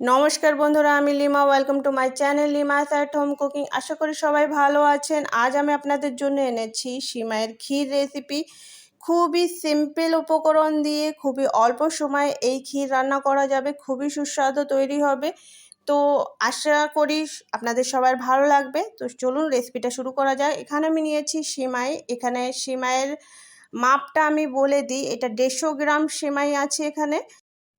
নমস্কার বন্ধুরা, আমি Lima. Welcome to my channel Lima at home cooking আশা করি সবাই ভালো আছেন। আজ আমি আপনাদের জন্য এনেছি সিমাইয়ের ক্ষীর রেসিপি খুবই সিম্পল উপকরণ দিয়ে খুবই অল্প সময়ে এই ক্ষীর রান্না করা যাবে। খুবই সুস্বাদু তৈরি হবে। তো আশা করি আপনাদের সবার ভালো লাগবে। তো চলুন রেসিপিটা শুরু করা যায় এখানে আমি নিয়েছি সিমাই। এখানে সিমাইয়ের মাপটা আমি বলে দিই। এটা দেড়শো গ্রাম সিমাই আছে এখানে।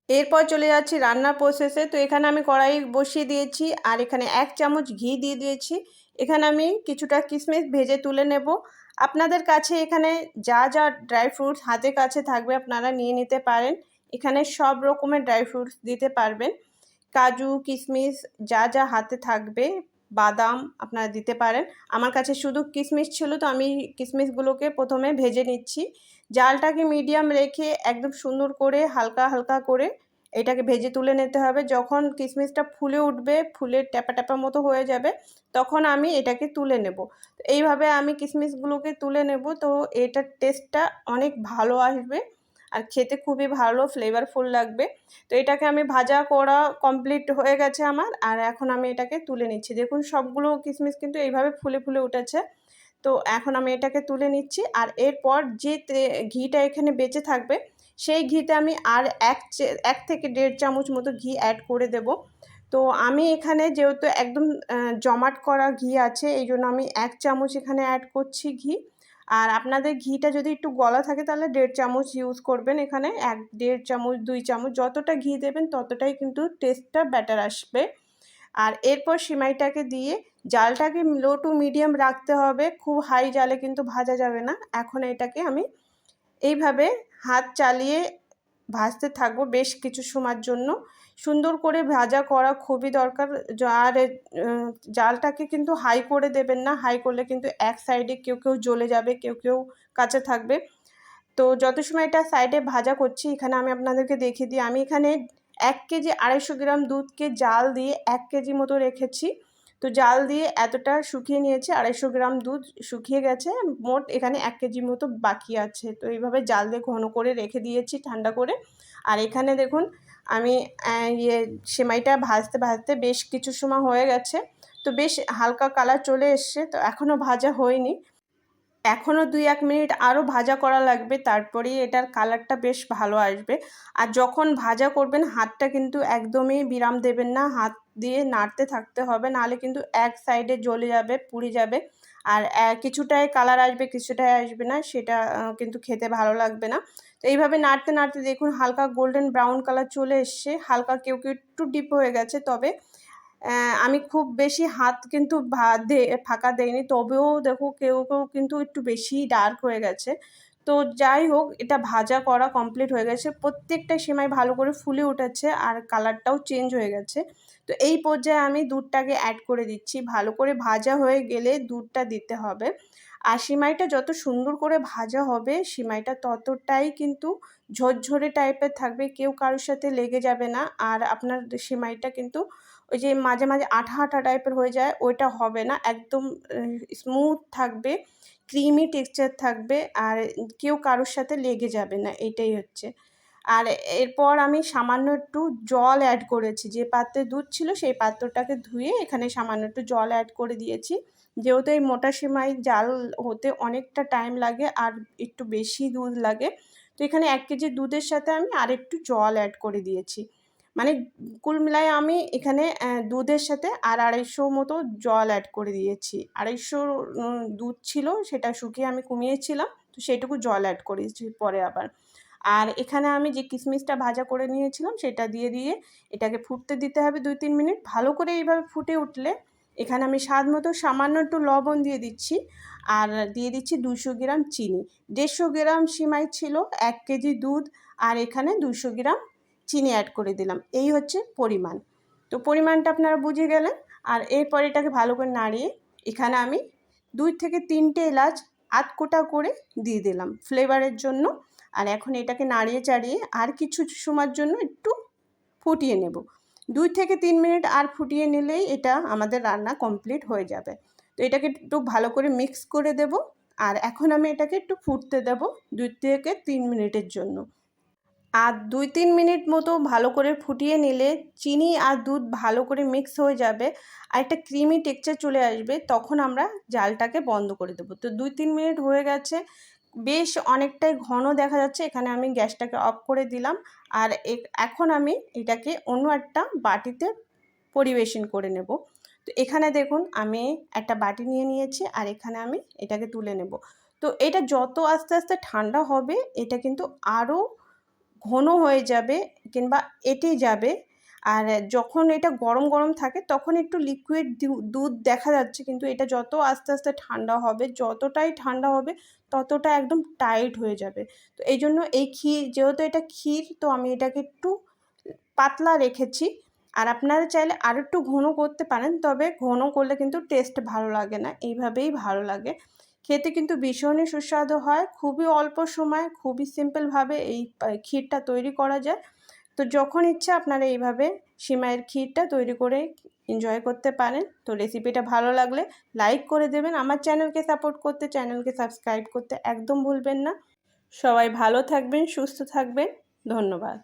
এরপর চলে যাচ্ছি রান্নার প্রসেসে তো এখানে আমি কড়াই বসিয়ে দিয়েছি আর এখানে এক চামচ ঘি দিয়ে দিয়েছি। এখানে আমি কিছুটা কিশমিশ ভেজে তুলে নেব। আপনাদের কাছে এখানে যা যা ড্রাই ফ্রুটস হাতের কাছে থাকবে আপনারা নিয়ে নিতে পারেন। এখানে সব রকমের ড্রাই ফ্রুটস দিতে পারবেন। কাজু কিশমিশ যা যা হাতে থাকবে বাদাম আপনারা দিতে পারেন। আমার কাছে শুধু কিশমিশ ছিল, তো আমি কিশমিশগুলোকে প্রথমে ভেজে নিচ্ছি। জালটাকে মিডিয়াম রেখে একদম সুন্দর করে হালকা হালকা করে এটাকে ভেজে তুলে নিতে হবে। যখন কিশমিশটা ফুলে উঠবে, ফুলে ট্যাপা ট্যাপা মতো হয়ে যাবে, তখন আমি এটাকে তুলে নেব। এইভাবে আমি কিশমিশগুলোকে তুলে নেব, তো এটার টেস্টটা অনেক ভালো আসবে। আর খেতে খুবই ভালো ফ্লেভারফুল লাগবে। তো এটাকে আমি ভাজা করা কমপ্লিট হয়ে গেছে আমার, আর এখন আমি এটাকে তুলে নিচ্ছি। দেখুন, সবগুলো কিশমিশ কিন্তু এইভাবে ফুলে ফুলে উঠেছে। তো এখন আমি এটাকে তুলে নিচ্ছি, আর এরপর যে ঘিটা এখানে বেঁচে থাকবে, সেই ঘিতে আমি আর এক এক থেকে দেড় চামচ মতো ঘি অ্যাড করে দেব। তো আমি এখানে যেহেতু একদম জমাট করা ঘি আছে এই জন্য আমি এক চামচ এখানে অ্যাড করছি ঘি। আর আপনাদের ঘিটা যদি একটু গলা থাকে তাহলে দেড় চামচ ইউজ করবেন এখানে। এক, দেড় চামচ, দুই চামচ, যতটা ঘি দেবেন ততটাই কিন্তু টেস্টটা ব্যাটার আসবে। আর এরপর সিমাইটাকে দিয়ে জালটাকে লো টু মিডিয়াম রাখতে হবে। খুব হাই জালে কিন্তু ভাজা যাবে না। এখন এটাকে আমি এইভাবে হাত চালিয়ে ভাজতে থাকব বেশ কিছু সময়ের জন্য। সুন্দর করে ভাজা করা খুবই দরকার। আর জালটাকে কিন্তু হাই করে দেবেন না। হাই করলে কিন্তু এক সাইডে কেউ কেউ জ্বলে যাবে, কেউ কেউ কাঁচা থাকবে। তো যত সময় এটা সাইডে ভাজা করছি, এখানে আমি আপনাদেরকে দেখিয়ে দিই। আমি এখানে এক কেজি আড়াইশো গ্রাম দুধকে জাল দিয়ে এক কেজি মতো রেখেছি। তো জাল দিয়ে এতটা শুকিয়ে নিয়েছে, আড়াইশো গ্রাম দুধ শুকিয়ে গেছে, মোট এখানে এক কেজি মতো বাকি আছে। তো এইভাবে জাল দিয়ে ঘন করে রেখে দিয়েছি ঠান্ডা করে। আর এখানে দেখুন, আমি ইয়ে সেমাইটা ভাজতে ভাজতে বেশ কিছু সময় হয়ে গেছে। তো বেশ হালকা কালার চলে এসছে, তো এখনও ভাজা হয়নি। এখনও দুই এক মিনিট আরও ভাজা করা লাগবে, তারপরেই এটার কালারটা বেশ ভালো আসবে। আর যখন ভাজা করবেন, হাতটা কিন্তু একদমই বিরাম দেবেন না, হাত দিয়ে নাড়তে থাকতে হবে, নাহলে কিন্তু এক সাইডে জ্বলে যাবে, পুড়ে যাবে। আর কিছুটাই কালার আসবে, কিছুটাই আসবে না, সেটা কিন্তু খেতে ভালো লাগবে না। তো এইভাবে নাড়তে নাড়তে দেখুন, হালকা গোল্ডেন ব্রাউন কালার চলে এসছে, হালকা কেউ কেউ একটু ডিপ হয়ে গেছে, তবে আমি খুব বেশি হাত কিন্তু ফাঁকা দেয়নি তবেও দেখো কেউ কেউ কিন্তু একটু বেশি ডার্ক হয়ে গেছে। তো যাই হোক, এটা ভাজা করা কমপ্লিট হয়ে গেছে। প্রত্যেকটা সেমাই ভালো করে ফুলে উঠেছে আর কালারটাও চেঞ্জ হয়ে গেছে। তো এই পর্যায়ে আমি দুধটাকে অ্যাড করে দিচ্ছি। ভালো করে ভাজা হয়ে গেলে দুধটা দিতে হবে। আর সিমাইটা যত সুন্দর করে ভাজা হবে, সিমাইটা ততটাই কিন্তু ঝরঝরে টাইপের থাকবে। কেউ কারোর সাথে লেগে যাবে না। আর আপনার সিমাইটা কিন্তু ওই যে মাঝে মাঝে আঠা আঠা টাইপের হয়ে যায়, ওইটা হবে না। একদম স্মুথ থাকবে ক্রিমি টেক্সচার থাকবে। আর কেউ কারোর সাথে লেগে যাবে না। এটাই হচ্ছে। আর এরপর আমি সামান্য একটু জল অ্যাড করেছি। যে পাত্রে দুধ ছিল সেই পাত্রটাকে ধুয়ে এখানে সামান্য একটু জল অ্যাড করে দিয়েছি। যেহেতু এই মোটা সেমাই জাল হতে অনেকটা টাইম লাগে আর একটু বেশি দুধ লাগে, তো এখানে এক কেজি দুধের সাথে আমি আর একটু জল অ্যাড করে দিয়েছি। মানে কুল মিলায় আমি এখানে দুধের সাথে আর আড়াইশো মতো জল অ্যাড করে দিয়েছি। আড়াইশো দুধ ছিল, সেটা শুকিয়ে আমি কমিয়েছিলাম, তো সেটুকু জল অ্যাড করেছি পরে আবার। আর এখানে আমি যে কিশমিশটা ভাজা করে নিয়েছিলাম সেটা দিয়ে দিয়ে এটাকে ফুটতে দিতে হবে দুই তিন মিনিট। ভালো করে এইভাবে ফুটে উঠলে এখানে আমি স্বাদ মতো সামান্য একটু লবণ দিয়ে দিচ্ছি। আর দিয়ে দিচ্ছি দুশো গ্রাম চিনি। দেড়শো গ্রাম সিমাই ছিল, এক কেজি দুধ আর এখানে দুশো গ্রাম চিনি অ্যাড করে দিলাম। এই হচ্ছে পরিমাণ। তো পরিমাণটা আপনারা বুঝে গেলেন। আর এরপর এটাকে ভালো করে নাড়িয়ে এখানে আমি দুই থেকে তিনটে এলাচ আধ কোটা করে দিয়ে দিলাম। ফ্লেভারের জন্য আর এখন এটাকে নাড়িয়ে চাড়িয়ে আর কিছু সময়ের জন্য একটু ফুটিয়ে নেব। দুই থেকে তিন মিনিট আর ফুটিয়ে নিলেই এটা আমাদের রান্না কমপ্লিট হয়ে যাবে। তো এটাকে একটু ভালো করে মিক্স করে দেব আর এখন আমি এটাকে একটু ফুটতে দেব দুই থেকে তিন মিনিটের জন্য। আর দুই তিন মিনিট মতো ভালো করে ফুটিয়ে নিলে চিনি আর দুধ ভালো করে মিক্স হয়ে যাবে আর একটা ক্রিমি টেক্সচার চলে আসবে, তখন আমরা জালটাকে বন্ধ করে দেবো। তো দুই তিন মিনিট হয়ে গেছে বেশ অনেকটাই ঘন দেখা যাচ্ছে। এখানে আমি গ্যাসটাকে অফ করে দিলাম। আর এখন আমি এটাকে অন্য একটা বাটিতে পরিবেশন করে নেব। তো এখানে দেখুন, আমি একটা বাটি নিয়ে নিয়েছি আর এখানে আমি এটাকে তুলে নেব। তো এটা যত আস্তে আস্তে ঠান্ডা হবে, এটা কিন্তু আরও ঘন হয়ে যাবে কিংবা এটে যাবে। আর যখন এটা গরম গরম থাকে তখন একটু লিকুইড দুধ দেখা যাচ্ছে। কিন্তু এটা যত আস্তে আস্তে ঠান্ডা হবে, যতটাই ঠান্ডা হবে ততটা একদম টাইট হয়ে যাবে। তো এই জন্য এই ক্ষীর, যেহেতু এটা ক্ষীর, তো আমি এটাকে একটু পাতলা রেখেছি। আর আপনারা চাইলে আর একটু ঘন করতে পারেন, তবে ঘন করলে কিন্তু টেস্ট ভালো লাগে না, এইভাবেই ভালো লাগে। খেতে কিন্তু ভীষণই সুস্বাদু হয়, খুবই অল্প সময়, খুবই সিম্পলভাবে এই ক্ষীরটা তৈরি করা যায়। তো যখন ইচ্ছা আপনারা এইভাবে সিমাইয়ের ক্ষীরটা তৈরি করে এনজয় করতে পারেন। তো রেসিপিটা ভালো লাগলে লাইক করে দেবেন। আমার চ্যানেলকে সাপোর্ট করতে চ্যানেলকে সাবস্ক্রাইব করতে একদম ভুলবেন না। সবাই ভালো থাকবেন, সুস্থ থাকবেন। ধন্যবাদ।